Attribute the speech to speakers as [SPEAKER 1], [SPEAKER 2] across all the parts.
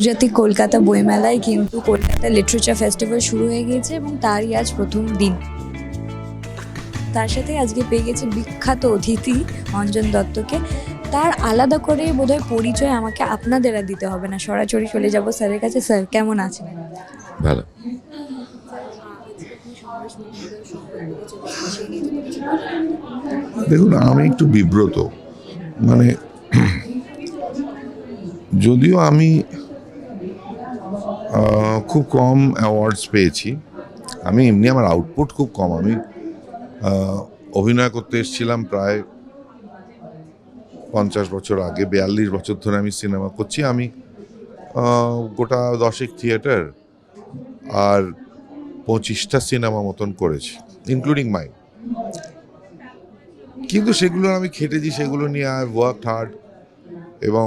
[SPEAKER 1] আন্তর্জাতিক কলকাতা বইমেলায় কিন্তু কলকাতা লিটারেচার ফেস্টিভ্যাল শুরু হয়ে গিয়েছে এবং তারই আজ প্রথম দিন। তার সাথে আজকে পেয়ে গেছে বিখ্যাত অতিথি অঞ্জন দত্তকে। তার আলাদা করে বোধহয় পরিচয় আমাকে আপনাদের আর দিতে হবে না। সরাসরি চলে যাব স্যারের কাছে। স্যার কেমন আছেন?
[SPEAKER 2] ভালো। দেখুন আমি একটু বিব্রত। মানে যদিও আমি খুব কম অ্যাওয়ার্ডস পেয়েছি। আমি এমনি আমার আউটপুট খুব কম। আমি অভিনয় করতে এসেছিলাম প্রায় পঞ্চাশ বছর আগে, বিয়াল্লিশ বছর ধরে আমি সিনেমা করছি। আমি গোটা দশেক থিয়েটার আর পঁচিশটা সিনেমা মতন করেছি ইনক্লুডিং মাই কিন্তু সেগুলো আমি খেটেছি, সেগুলো নিয়ে আই ওয়ার্ক হার্ড এবং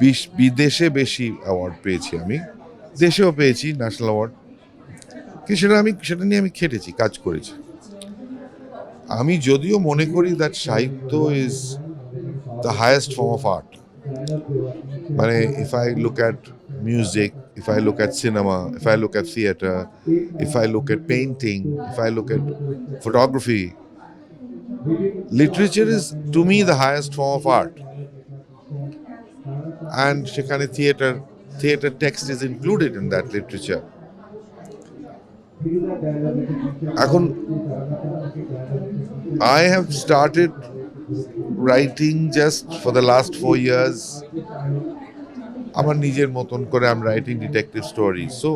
[SPEAKER 2] বিশ- বিদেশে বেশি অ্যাওয়ার্ড পেয়েছি আমি। দেশেও পেয়েছি ন্যাশনাল অ্যাওয়ার্ড কিন্তু সেটা আমি সেটা নিয়ে আমি খেটেছি, কাজ করেছি। আমি যদিও মনে করি দ্যাট সাহিত্য is the highest form of art মানে if I look at music if I look at cinema if I look at theatre if I look at painting if I look at photography literature is to me the highest form of art and সেখানে theater theater text is included in that literature এখন I have started writing just for the last four years আমার নিজের মতন করে I'm writing detective story so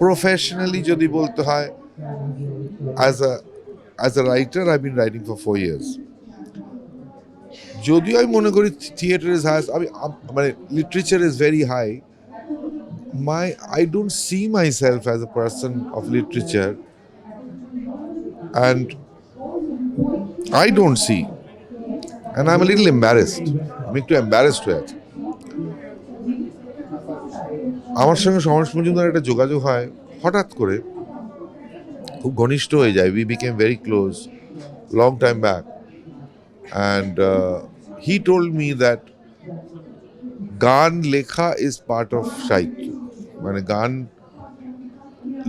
[SPEAKER 2] professionally যদি বলতে হয় as a as a writer I been writing for four years যদিও আমি মনে করি থিয়েটার ইজ হাই আমি মানে literature is very high my I don't see myself as a person of literature and I don't see and I am little embarrassed আমি একটু embarrassed হয়ে আছি। আমার সঙ্গে সমাজ মজুমদার একটা যোগাযোগ হয়। হঠাৎ করে খুব ঘনিষ্ঠ হয়ে যায়। We became very close long time back and he told me that গান লেখা ইজ পার্ট অফ সাহিত্য। মানে গান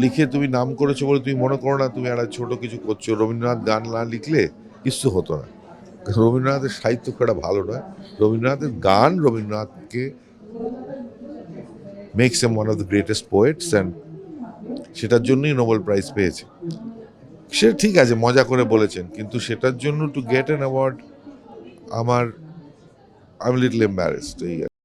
[SPEAKER 2] লিখে তুমি নাম করেছ বলে তুমি মনে করো না, তুমি একটা ছোট কিছু করছ। রবীন্দ্রনাথ গান না লিখলে কিছু হতো না। রবীন্দ্রনাথের সাহিত্য একটা ভালো নয়। রবীন্দ্রনাথের গান রবীন্দ্রনাথকে makes him one of the greatest poets and সেটার জন্যই নোবেল প্রাইজ পেয়েছে। সে ঠিক আছে, মজা করে বলেছেন, কিন্তু সেটার জন্য টু গেট অ্যান অ্যাওয়ার্ড আমার আই এম লিটল এম্বারেসড এই আর কি।